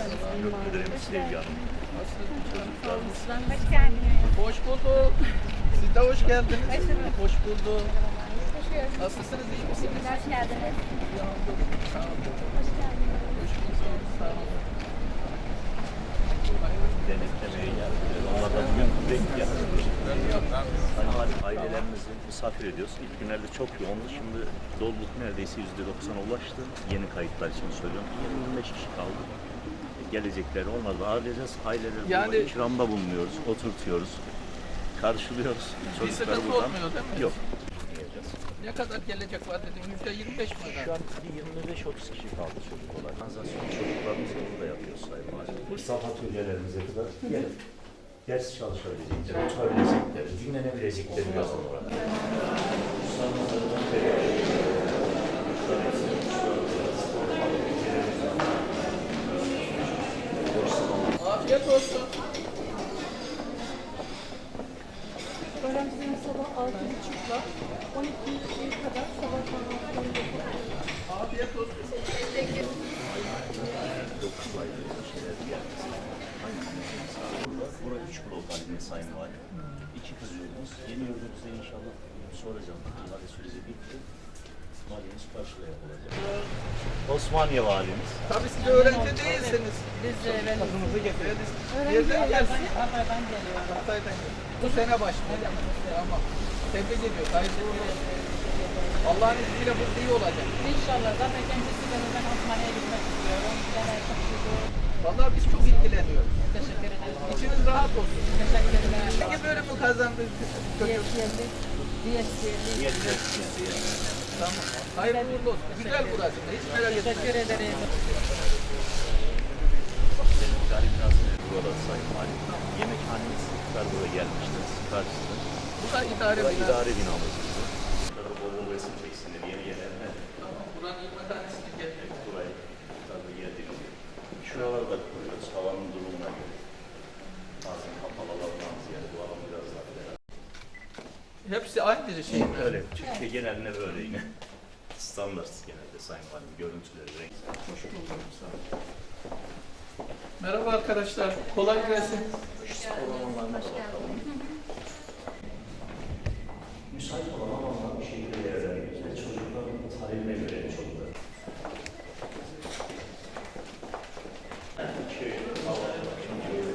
Hoş geldiniz. Bulduk. Siz de hoş geldiniz. Hoş bulduk. Nasılsınız? iyi misiniz? Hoş geldiniz. Olun. Sağ olun. Da bugün denk geldi. Misafir ediyoruz. İlk günlerde çok yoğundu. Şimdi doluluk neredeyse %90'a ulaştı. Yeni kayıtlar için söylüyorum. 25 kişi kaldı. Gelecekleri olmaz. Ağırlayacağız. Aileleri Yani- ikramda bulunuyoruz. Oturtuyoruz. Karşılıyoruz. Bir sıkıntı buradan. olmuyor değil mi? Yok. Ne kadar gelecek var dedim. Yüzde 25 mi? Şu an bir 25-30 kişi kaldı çocuk olarak. Organizasyon çocuklarımızı burada yapıyoruz Sayın Valim. Kursal atölyelerimize kadar gelip ders çalışabilecekleri, oturabilecekleri, dinlenebilecekleri bir alan olarak. Kurslarımızda da kurslar için, Afiyet olsun. Öğrencilerin sabah 6.30'da 12.00'ye kadar sabah kahvaltılarını yapıyorlar. Afiyet olsun. gelmesi. Burada üç blok halinde Sayın Valim. İki kız yurdumuz. Yeni yurdumuzda inşallah soracağım. İhale süreci bitti. Valimiz karşıya olacak. Osmaniye valimiz. Tabii siz öğrenci değilsiniz. Biz de öğrenciyiz. Kızınızı getirdiniz. Öğrenci geldiniz? Hatay'dan geliyoruz. Hatay'dan geldim. Bu sene başladı. Tamam. Tebrik ediyoruz. Hayırlı uğurlu olsun. Allah'ın izniyle bu iyi olacak. İnşallah zaten kendisi de ben Osmaniye'ye gitmek istiyorum. Vallahi biz çok ilgileniyoruz. Teşekkür ederim. İçiniz rahat olsun. Teşekkürler. Peki bölümü kazandınız çocuk. Diyetçiyeli. Niyet tepkisi. Tamam. Hayırlı uğurlu olsun. Güzel burası. Hiç merak Teşekkür etmeyin. ederim. Burada Sayın Valim. Yemekhanemiz iftar burada gelmiştir. Karşısında. Bu da idare binası. idare binamız. Burada bol bol resim çeksinler. Yeni gelenler. Tamam. Buranın yemekhanesine geldik. Burayı tabii geldik. Şuraları da kuruyoruz havanın durumuna göre. Bazen Hepsi aynı şey. mi? Öyle. Türkiye geneline böyle yine. Standart genelde Sayın Valim. Görüntüleri, renk. Hoş bulduk. Sağ olun. Merhaba arkadaşlar. Kolay gelsin.